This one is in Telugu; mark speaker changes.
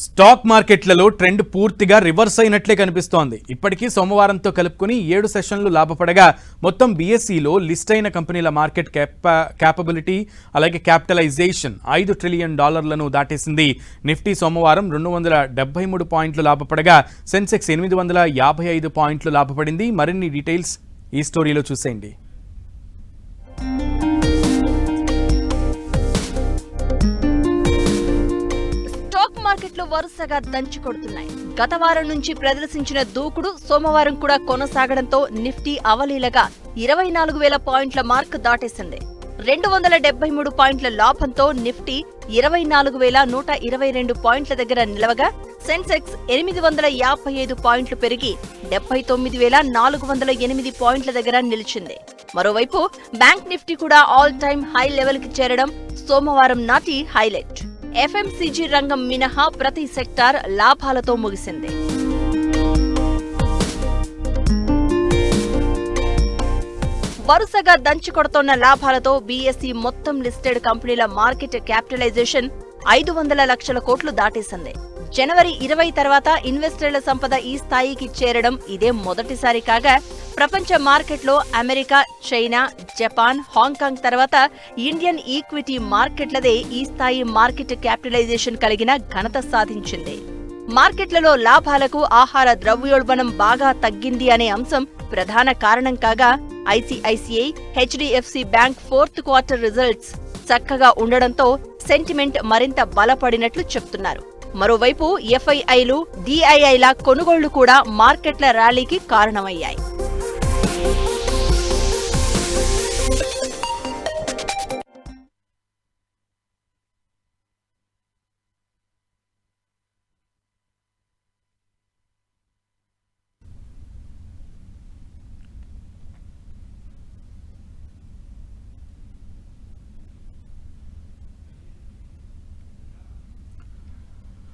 Speaker 1: స్టాక్ మార్కెట్లలో ట్రెండ్ పూర్తిగా రివర్స్ అయినట్లే కనిపిస్తోంది. ఇప్పటికీ సోమవారంతో కలుపుకుని ఏడు సెషన్లు లాభపడగా మొత్తం బీఎస్ఈలో లిస్ట్ అయిన కంపెనీల మార్కెట్ క్యాప క్యాపబిలిటీ అలాగే క్యాపిటలైజేషన్ ఐదు ట్రిలియన్ డాలర్లను దాటేసింది. నిఫ్టీ సోమవారం రెండు వందల డెబ్బై మూడు పాయింట్లు లాభపడగా సెన్సెక్స్ ఎనిమిది వందల యాభై ఐదు పాయింట్లు లాభపడింది. మరిన్ని డీటెయిల్స్ ఈ స్టోరీలో చూసేయండి.
Speaker 2: మార్కెట్లు వరుసగా దంచి కొడుతున్నాయి. గత వారం నుంచి ప్రదర్శించిన దూకుడు సోమవారం కూడా కొనసాగడంతో నిఫ్టీ అవలీలగా ఇరవై నాలుగు వేల పాయింట్ల మార్క్ దాటేసింది. రెండు వందల డెబ్బై మూడు పాయింట్ల లాభంతో నిఫ్టీ ఇరవై నాలుగు వేల నూట ఇరవై రెండు పాయింట్ల దగ్గర నిలవగా సెన్సెక్స్ ఎనిమిది వందల యాభై ఐదు పాయింట్లు పెరిగి డెబ్బై తొమ్మిది వేల నాలుగు వందల ఎనిమిది పాయింట్ల దగ్గర నిలిచింది. మరోవైపు బ్యాంక్ నిఫ్టీ కూడా ఆల్ టైమ్ హై లెవెల్కి చేరడం సోమవారం నాటి హైలైట్ ఎఫ్ఎంసీజీ రంగం మినహా ప్రతి సెక్టార్ లాభాలతో ముగిసింది. వరుసగా దంచుకొడుతోన్న లాభాలతో బీఎస్ఈ మొత్తం లిస్టెడ్ కంపెనీల మార్కెట్ క్యాపిటలైజేషన్ ఐదు వందల లక్షల కోట్లు దాటేసింది. జనవరి ఇరవై తర్వాత ఇన్వెస్టర్ల సంపద ఈ స్థాయికి చేరడం ఇదే మొదటిసారి కాగా ప్రపంచ మార్కెట్లో America China Japan Hong Kong తర్వాత ఇండియన్ ఈక్విటీ మార్కెట్లదే ఈ స్థాయి మార్కెట్ క్యాపిటలైజేషన్ కలిగిన ఘనత సాధించింది. మార్కెట్లలో లాభాలకు ఆహార ద్రవ్యోల్బణం బాగా తగ్గింది అనే అంశం ప్రధాన కారణం కాగా ICICI HDFC bank fourth quarter results చక్కగా ఉండడంతో సెంటిమెంట్ మరింత బలపడినట్లు చెప్తున్నారు. మరోవైపు ఎఫ్ఐఐలు డిఐఐల కొనుగోళ్ళు కూడా మార్కెట్ల ర్యాలీకి కారణమయ్యాయి.